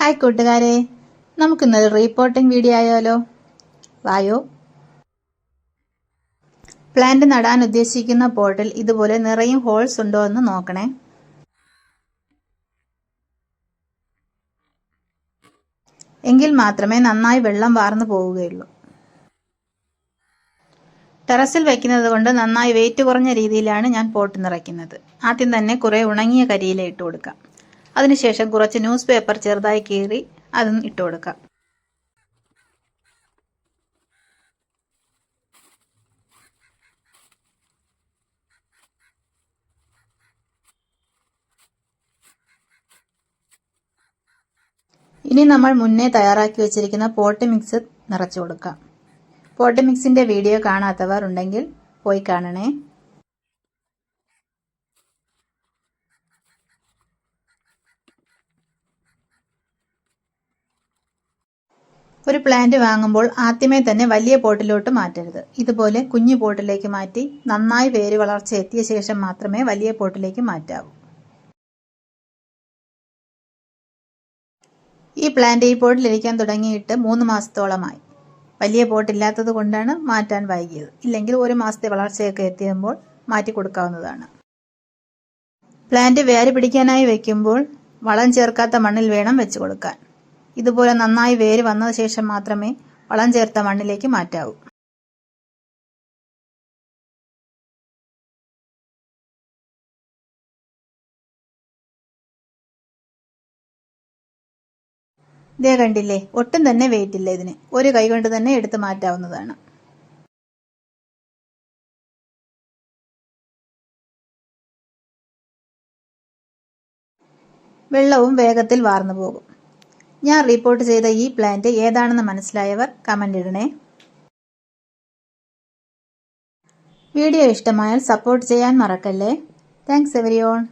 Hi കൂട്ടുകാരെ. നമുക്കിന്നൊരു reporting video ആയാലോ? വായോ. പ്ലാന്റ് നടാൻ ഉദ്ദേശിക്കുന്ന പോട്ടിൽ ഇതുപോലെ നിറയും ഹോൾസ് ഉണ്ടോ എന്ന് നോക്കണേ. എങ്കിൽ മാത്രമേ നന്നായി വെള്ളം വാർന്നു പോവുകയുള്ളൂ. ടെറസിൽ വയ്ക്കുന്നത് കൊണ്ട് നന്നായി വെയിറ്റ് കുറഞ്ഞ രീതിയിലാണ് ഞാൻ പോട്ട് നിറയ്ക്കുന്നത്. ആദ്യം തന്നെ കുറേ ഉണങ്ങിയ കരിയില ഇട്ട് കൊടുക്കാം. അതിനുശേഷം കുറച്ച് ന്യൂസ് പേപ്പർ ചെറുതായി കീറി അതും ഇട്ട് കൊടുക്കാം. ഇനി നമ്മൾ മുന്നേ തയ്യാറാക്കി വെച്ചിരിക്കുന്ന പോട്ട് മിക്സ് നിറച്ചു കൊടുക്കാം. പോട്ട് മിക്സിന്റെ വീഡിയോ കാണാത്തവർ ഉണ്ടെങ്കിൽ പോയി കാണണേ. ഒരു പ്ലാന്റ് വാങ്ങുമ്പോൾ ആദ്യമേ തന്നെ വലിയ പോട്ടിലോട്ട് മാറ്റരുത്. ഇതുപോലെ കുഞ്ഞു പോട്ടിലേക്ക് മാറ്റി നന്നായി വേര് വളർച്ച എത്തിയ ശേഷം മാത്രമേ വലിയ പോട്ടിലേക്ക് മാറ്റാവൂ. ഈ പ്ലാന്റ് ഈ പോട്ടിലിരിക്കാൻ തുടങ്ങിയിട്ട് മൂന്ന് മാസത്തോളമായി. വലിയ പോട്ടില്ലാത്തത് കൊണ്ടാണ് മാറ്റാൻ വൈകിയത്. ഇല്ലെങ്കിൽ ഒരു മാസത്തെ വളർച്ചയൊക്കെ എത്തിയുമ്പോൾ മാറ്റി കൊടുക്കാവുന്നതാണ്. പ്ലാന്റ് വേര് പിടിക്കാനായി വയ്ക്കുമ്പോൾ വളം ചേർക്കാത്ത മണ്ണിൽ വേണം വെച്ച് കൊടുക്കാൻ. ഇതുപോലെ നന്നായി വേര് വന്ന ശേഷം മാത്രമേ വളം ചേർത്ത മണ്ണിലേക്ക് മാറ്റാവൂ. ഇതേ കണ്ടില്ലേ? ഒട്ടും തന്നെ വെയിറ്റ് ഇല്ല ഇതിന്. ഒരു കൈ കൊണ്ട് തന്നെ എടുത്തു മാറ്റാവുന്നതാണ്. വെള്ളവും വേഗത്തിൽ വാർന്നു പോകും. ഞാൻ റിപ്പോർട്ട് ചെയ്ത ഈ പ്ലാന്റ് ഏതാണെന്ന് മനസ്സിലായവർ കമന്റ് ഇടണേ. വീഡിയോ ഇഷ്ടമായാൽ സപ്പോർട്ട് ചെയ്യാൻ മറക്കല്ലേ. Thanks every on